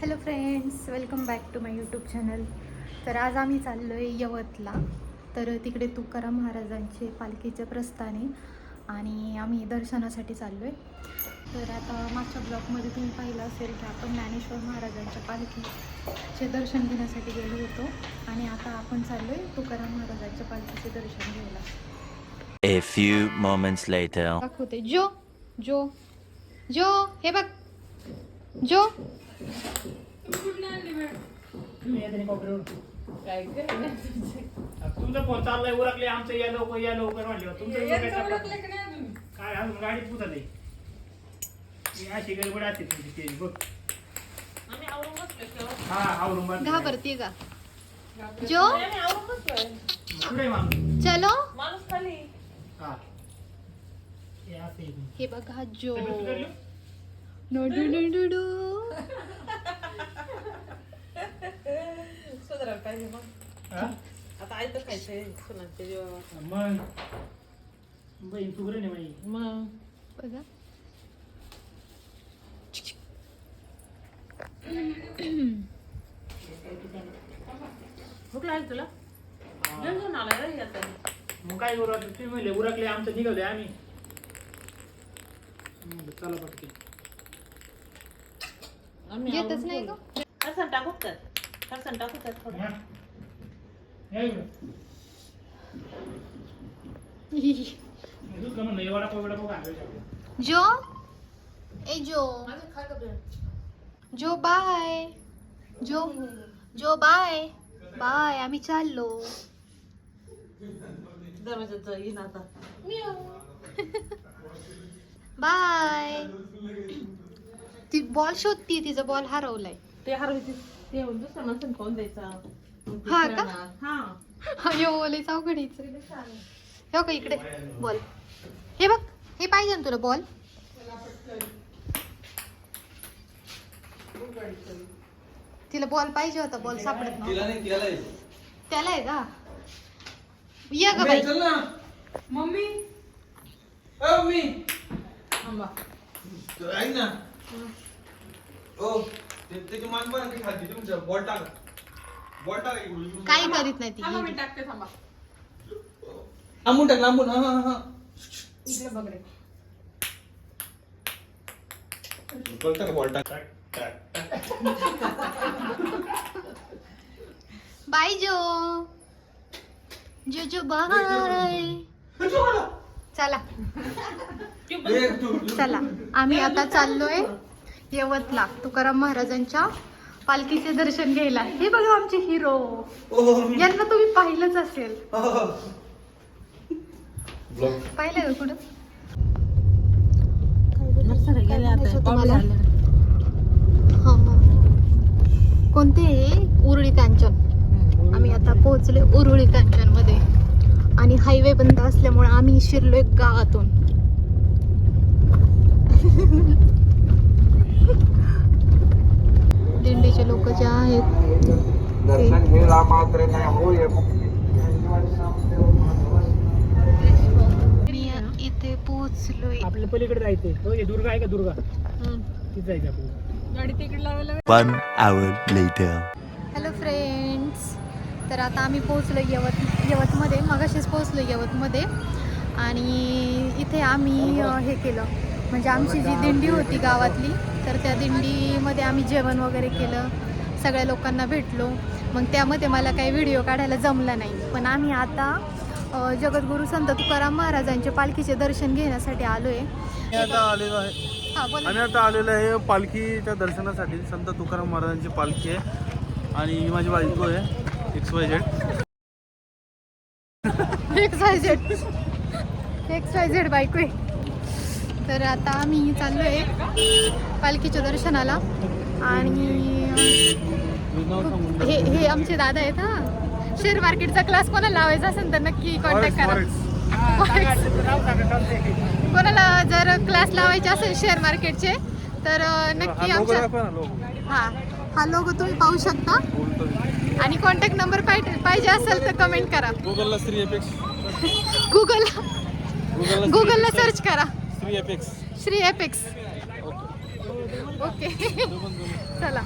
Hello friends welcome back to my YouTube channel तर आज आम्ही चाललो आहे यवतला. तर तिकडे तुकाराम महाराजांचे पालखीचे प्रस्थान आहे आणि आम्ही दर्शनासाठी चाललो आहे तर आता मागच्या ब्लॉगमध्ये तुम्ही पाहिलं असेल की आपण ज्ञानेश्वर महाराजांच्या पालखीचे दर्शन घेण्यासाठी गेलो होतो. आणि आता आपण चाललो आहे तुकाराम महाराजांच्या पालखीचे दर्शन घ्यायला. A few moments later. दाखवते. जो जो जो हे बघ. जो तुमचा फोन चाललाय उरकले आमचं. या लवकर या लवकर म्हणले तुमचं काय अजून गाडीत पुतले अशी गडबड असते तुमची ते बघ. हा. घाबरते का? जो? पुढे चलो. हा. हे. हे बघा जो. नो डू डू डू डू सुधारायला पाहिजे मग? हा? आता आई तर खायचंय सुनांचे जेव्हा मग? बहीण तू नाही मग? बघा. भूक लागली तुला? जेवण आलाय रे आता मग काय उरकले तुम्ही म्हणले उरकले आमचं निघाले आम्ही. म्हणलं, चला आम्ही येतच आवरून नाही ठेवलं. फरसाण टाकू का त्यात? फरसाण टाकू त्यात थोडं. या. या इकडं. दूध का म्हणलं, हे वडापाव बिडापाव घालायचे. जो ए जो जो बाय जो जो बाय बाय आम्ही चाललो दरवाजात येईन आता बाय ती बॉल शोधती तिचा बॉल हरवलाय. ते हरवायचे ते येऊन दुसऱ्या माणसाने खाऊन द्यायचा. मग ते हा का? हा. अयो अवघडीच हो का इकडे? बॉल. हे बघ हे पाहिजे ना तुला बॉल. तिला बॉल पाहिजे होता बॉल सापडत नव्हता. तिला नाही त्याला आहे. त्याला आहे का? ये ग बाई. चल ना. मम्मी. अ, मी थांबा. तर ऐक ना. ओ ते- त्याची मान पण ते खाती तुमचं बॉट टाका बॉट टाका इकडून. काही करीत नाही थांबा मी ती टाकते थांबा. लांबून टाक लांबून. हा हा हा. इकडे बघ रे. कळतं का बॉल टाक टाक, टाक. बाय जो. जो जो बाय चला. ए, तू- तू- चला. आम्ही आता चाललोय. यवतला तुकाराम महाराजांच्या पालखीचे दर्शन घ्यायला. हे बघा आमचे हिरो यांना तुम्ही पाहिलंच असेल. हा. पाहिलं का कुठं. कोणते उरुळी कांचन. आम्ही आता पोहोचले उरुळी कांचनमध्ये आणि हायवे बंद असल्यामुळे आम्ही शिरलोय गावातून. दिंडीचे लोक जे आहेत मी इथे पोहोचलोय. आपल्या पलीकडे जायचंय. हो, हे दुर्गा आहे का दुर्गा? हम्म. तिथे जायचं आपल्याला गाडी तिकडे लावायला One hour later. Hello friends तर आता आम्ही पोहोचलो यवत यवतमध्ये. मगाशीच पोहोचलो यवतमध्ये. आणि इथे आम्ही अ, हे केलं. म्हणजे आमची जी दिंडी होती गावातली तर त्या दिंडीमध्ये आम्ही जेवण वगैरे केलं. सगळ्या लोकांना भेटलो. मग त्यामध्ये मला काही व्हिडिओ काढायला जमला नाही. पण आम्ही आता जगद्गुरू संत तुकाराम महाराजांचे पालखीचे दर्शन घेण्यासाठी आलो आहे आम्ही आता आलेलो आहे. हां बोला. आम्ही आता आलेलो आहे पालखीच्या दर्शनासाठी. संत तुकाराम महाराजांची पालखी आहे. आणि ही माझी बायको आहे. X Y Z X Y Z X Y Z बायको आहे. तर आता आम्ही चाललो आहे पालखीच्या दर्शनाला. आणि हे हे आमचे दादा आहेत हा. शेअर मार्केटचा क्लास कोणाला लावायचा असेल तर नक्की कॉन्टॅक्ट करा. कोणाला जर क्लास लावायचे असेल शेअर मार्केटचे तर नक्की आमच्या हा. हा लोगो तुम्ही पाहू शकता. आणि कॉन्टॅक्ट नंबर पाहिजे असेल तर कमेंट करा. गुगलला गुगलला सर्च करा. स्त्री एपेक्स श्री एपेक्स ओके. चला.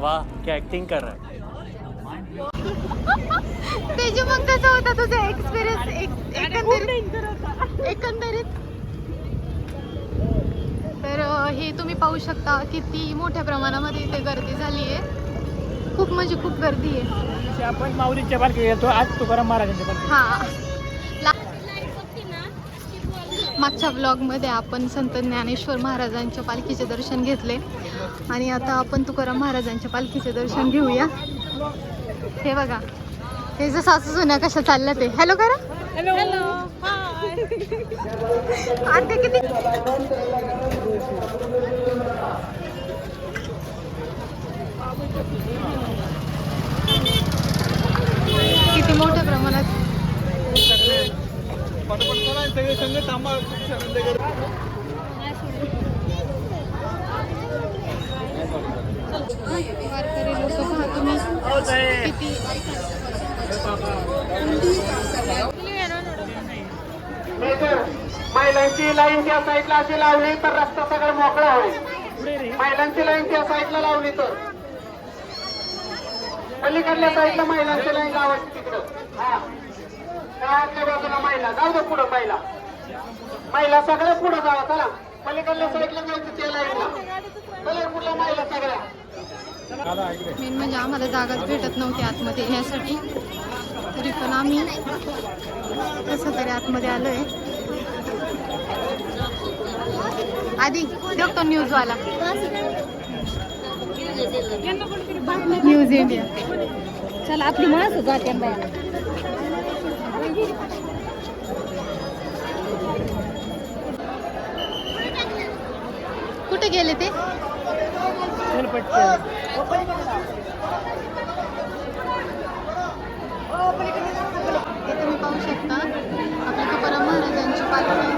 वाह क्या एक्टिंग कर रहा है? तेजू मग कसा होता तुझा एक्सपिरियन्स एकंदरीत एकंदरीत? तर हे तुम्ही पाहू शकता किती मोठ्या प्रमाणामध्ये इथे गर्दी झाली आहे खूप म्हणजे खूप गर्दी आहे. आपण माऊलीच्या पालखी येतो आज तुकाराम महाराजांच्या पालखी हा. ला- मागच्या ब्लॉगमध्ये आपण संत ज्ञानेश्वर महाराजांच्या पालखीचे दर्शन घेतले. आणि आता आपण तुकाराम महाराजांच्या पालखीचे दर्शन घेऊया. हे बघा. हे जर सासू जुन्या कशा चालल्या ते. हॅलो करा. हॅलो आता किती? किती मोठ्या प्रमाणात? सगळे संघ थांबा. वारकरी लोक पहा तुम्ही. किती? महिलांची लाईन त्या साईडला अशी लावली तर रस्ता सगळं मोकळा होईल. महिलांची लाईन त्या साईडला लावली तर. पलीकडल्या साईडला महिलांची लाईन गावाची तिकडं. हा. गावातल्या बाजूला महिला. जाऊ दे पुढं महिला महिला सगळ्या पुढं जावा चला. पलीकडल्या साईडला जायचं त्या लाईनला. चला महिला सगळ्या. मेन म्हणजे आम्हाला जागाच भेटत नव्हती आतमध्ये येण्यासाठी तरी पण आम्ही कसं तरी आतमध्ये आलोय. आधी बघतो न्यूजवाला न्यूज इंडिया चला आपली माणसं जाते बाया कुठे गेले ते? तुम्ही पाहू शकता. आपल्या तुकाराम महाराजांची पालखी.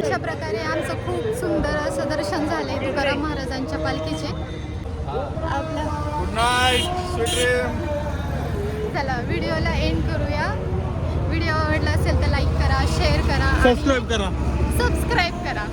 अशा प्रकारे आमचं खूप सुंदर असं दर्शन झालंय तुकाराम महाराजांच्या पालखीचे. चला व्हिडिओला एंड करूया. व्हिडिओ आवडला असेल तर लाईक करा शेअर करा सबस्क्राईब करा. सबस्क्राईब करा.